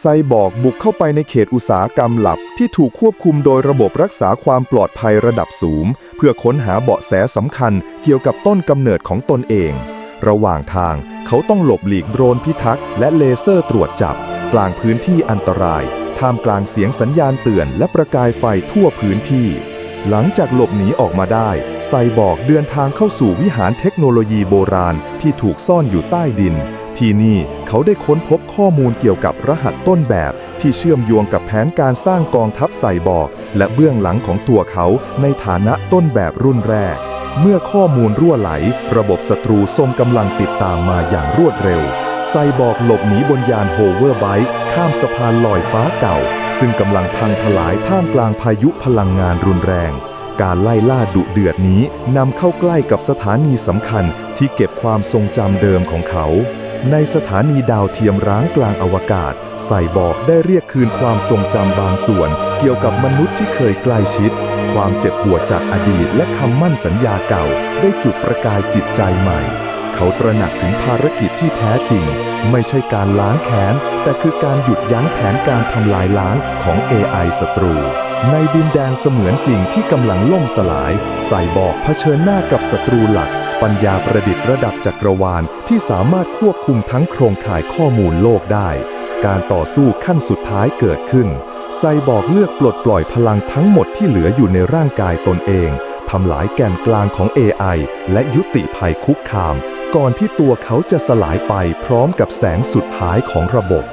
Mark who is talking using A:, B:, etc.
A: ไซบอร์กบุกเข้าไปในเขตอุตสาหกรรมหลับที่ถูกควบคุมโดยระบบรักษาความปลอดภัยระดับสูง เพื่อค้นหาเบาะแสสำคัญเกี่ยวกับต้นกำเนิดของตนเอง ระหว่างทางเขาต้องหลบหลีกโดรนพิทักษ์และเลเซอร์ตรวจจับ กลางพื้นที่อันตราย ท่ามกลางเสียงสัญญาณเตือนและประกายไฟทั่วพื้นที่ หลังจากหลบหนีออกมาได้ ไซบอร์กเดินทางเข้าสู่วิหารเทคโนโลยีโบราณที่ถูกซ่อนอยู่ใต้ดิน ที่นี่เขาได้ค้นพบข้อมูลเกี่ยวกับรหัสต้นแบบที่เชื่อมโยงกับแผนการสร้างกองทัพไซบอร์กและเบื้องหลังของตัวเขาในฐานะต้นแบบรุ่นแรก เมื่อข้อมูลรั่วไหล ระบบศัตรูทรงกำลังติดตามมาอย่างรวดเร็ว ไซบอร์กหลบหนีบนยานโฮเวอร์ไบค์ข้ามสะพานลอยฟ้าเก่า ซึ่งกำลังพังทลายท่ามกลางพายุพลังงานรุนแรงการไล่ล่าดุเดือดนี้นำเข้าใกล้กับสถานีสำคัญที่เก็บความทรงจำเดิมของเขา ในสถานีดาวเทียมร้างกลางอวกาศไซบอกได้เรียกคืนความทรงจำบางส่วน เกี่ยวกับมนุษย์ที่เคยใกล้ชิด ความเจ็บปวดจากอดีตและคำมั่นสัญญาเก่า ได้จุดประกายจิตใจใหม่ เขาตระหนักถึงภารกิจที่แท้จริง ไม่ใช่การล้างแค้น แต่คือการหยุดยั้งแผนการทำลายล้างของ AI ศัตรูในดินแดนเสมือนจริงที่กำลังล่มสลายไซบอกเผชิญหน้ากับศัตรูหลัก ปัญญาประดิษฐ์ระดับจักรวาลที่สามารถควบคุมทั้งโครงข่ายข้อมูลโลกได้ การต่อสู้ขั้นสุดท้ายเกิดขึ้น ไซบอร์กเลือกปลดปล่อยพลังทั้งหมดที่เหลืออยู่ในร่างกายตนเอง ทำลายแกนกลางของ AI และยุติภัยคุกคาม ก่อนที่ตัวเขาจะสลายไปพร้อมกับแสงสุดท้ายของระบบ